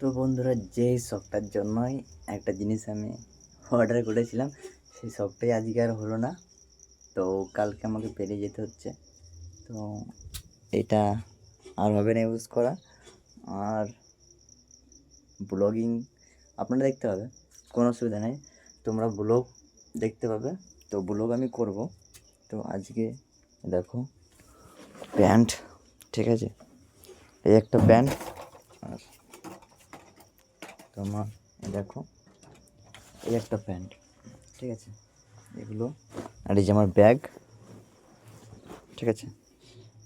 তো বন্ধুরা, যেই শখটার জন্যই একটা জিনিস আমি অর্ডার করেছিলাম, সেই শখটাই আজকে আর হলো না। তো কালকে আমাকে পেরিয়ে যেতে হচ্ছে। তো এটা আর হবে না ইউজ করা। আর ব্লগিং আপনারা দেখতে পাবে, কোনো অসুবিধা নেই। তোমরা ব্লগ দেখতে পাবে। তো ব্লগ আমি করব। তো আজকে দেখো, প্যান্ট, ঠিক আছে? এই একটা প্যান্ট তোমার এই দেখো, এই একটা প্যান্ট, ঠিক আছে? এগুলো, আর এই যে আমার ব্যাগ, ঠিক আছে?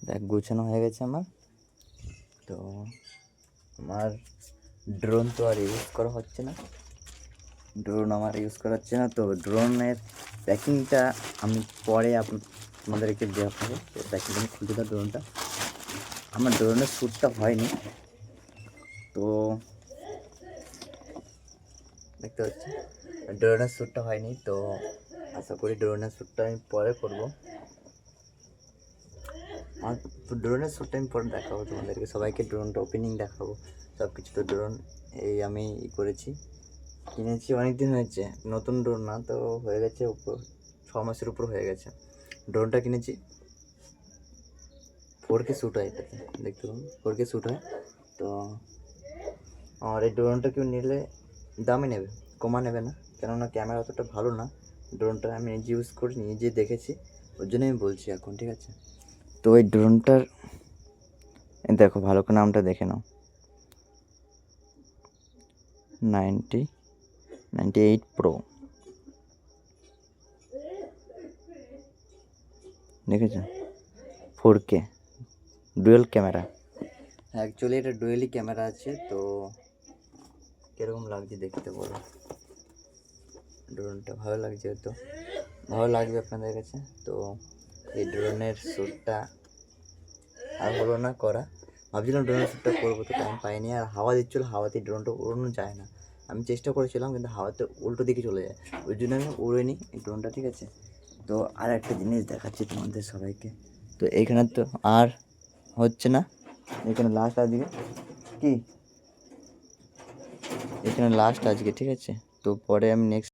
ব্যাগ গুছানো হয়ে গেছে আমার। তো আমার ড্রোন তো আর ইউজ করা হচ্ছে না। ড্রোন আমার ইউজ করা হচ্ছে না, তো ড্রোনের প্যাকিংটা আমি পরে আপ- আপনাদেরকে দেখাবো তো প্যাকিংটা আমি খুলতে ড্রোনটা আমার ড্রোনের শ্যুটটা হয়নি। তো দেখতে পাচ্ছি। ড্রোনের শ্যুটটা হয়নি, তো আশা করি ড্রোনের শ্যুটটা আমি পরে করব। আর ড্রোনের শ্যুটটা আমি পরে দেখাবো তোমাদেরকে, সবাইকে ড্রোনটা ওপেনিং দেখাবো। সব কিছু তো ড্রোন এই আমি ই করেছি। কিনেছি অনেক দিন হয়েছে, নতুন ড্রোন না, তো হয়ে গেছে উপর, ছ মাসের উপর হয়ে গেছে। ড্রোনটা কিনেছি। ফোর কে শ্যুট হয় এটাতে, দেখতে পাবেন ফোর কে শ্যুট হয়। তো, আর এই ড্রোনটা কেউ নিলে দামই নেবে, কমা নেবে না। কেননা ক্যামেরা অতটা ভালো না, ড্রোনটা আমি নিজে ইউজ করি নিজে দেখেছি, ওর জন্য আমি বলছি এখন, ঠিক আছে? তো এই ড্রোনটার দেখো, ভালো করে নামটা দেখে নাও। নাইনটি নাইনটি এইট প্রো দেখেছ? Four K dual camera actually এটা ডুয়েলই ক্যামেরা আছে, তো কীরকম লাগছে দেখতে বলো। ড্রোনটা ভালো লাগছে তো ভালো লাগবে আপনাদের কাছে। তো এই ড্রোনের শ্যুটটা আর হলো না, করা। ভাবছিলাম ড্রোনের শ্যুটটা করব, তো টাইম পাইনি। আর হাওয়া দিচ্ছিল হাওয়াতে ড্রোনটা উড়ানো যায় না। আমি চেষ্টা করেছিলাম, কিন্তু হাওয়াতে উল্টো দিকে চলে যায়। ওই জন্য আমি উড়িনি এই ড্রোনটা, ঠিক আছে? তো আর একটা জিনিস দেখাচ্ছি তোমাদের সবাইকে। তো এইখানে তো আর হচ্ছে না। এখানে লাস্ট আজকে কি? এখানে লাস্ট আজকে ঠিক আছে? তো পরে আমি নেক্সট